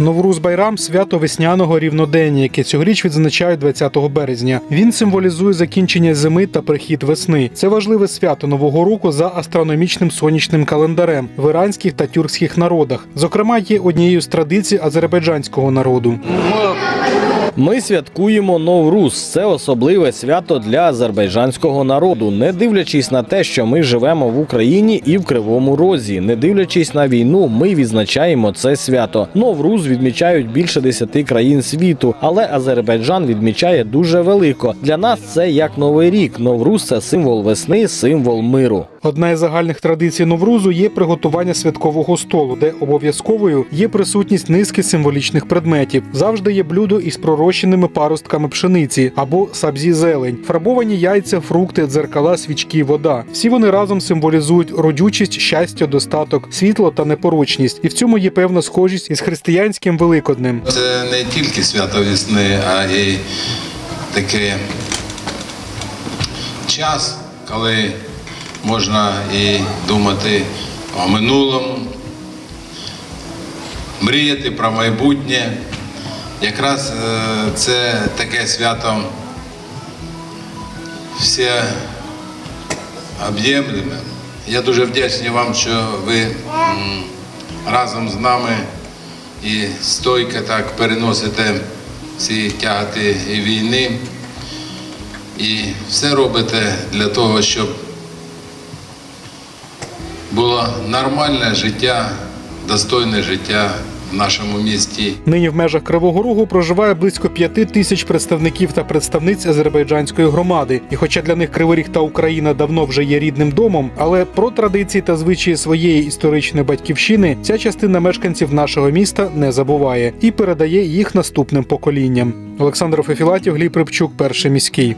Новруз Байрам свято весняного рівнодення, яке цьогоріч відзначають 20 березня. Він символізує закінчення зими та прихід весни. Це важливе свято нового року за астрономічним сонячним календарем в іранських та тюркських народах. Зокрема, є однією з традицій азербайджанського народу. Ми святкуємо Новруз. Це особливе свято для азербайджанського народу, не дивлячись на те, що ми живемо в Україні і в Кривому Розі. Не дивлячись на війну, ми відзначаємо це свято. Новруз відмічають більше десяти країн світу, але Азербайджан відмічає дуже велико. Для нас це як новий рік. Новруз це символ весни, символ миру. Одна із загальних традицій Новрузу є приготування святкового столу, де обов'язковою є присутність низки символічних предметів. Завжди є блюдо із пророщеними паростками пшениці або сабзі зелень, фарбовані яйця, фрукти, дзеркала, свічки, вода. Всі вони разом символізують родючість, щастя, достаток, світло та непорочність. І в цьому є певна схожість із християнським великоднем. Це не тільки свято весни, а і такий час, коли можна і думати о минулому, мріяти про майбутнє. Якраз е, це таке свято все об'ємлеме. Я дуже вдячний вам, що ви разом з нами і стойко так переносите ці тягати і війни. І все робите для того, щоб було нормальне життя, достойне життя в нашому місті. Нині в межах Кривого Рогу проживає близько п'яти тисяч представників та представниць азербайджанської громади. І хоча для них Кривий Ріг та Україна давно вже є рідним домом, але про традиції та звичаї своєї історичної батьківщини ця частина мешканців нашого міста не забуває і передає їх наступним поколінням. Олександр Фефілатів, Гліб Рибчук, перший міський.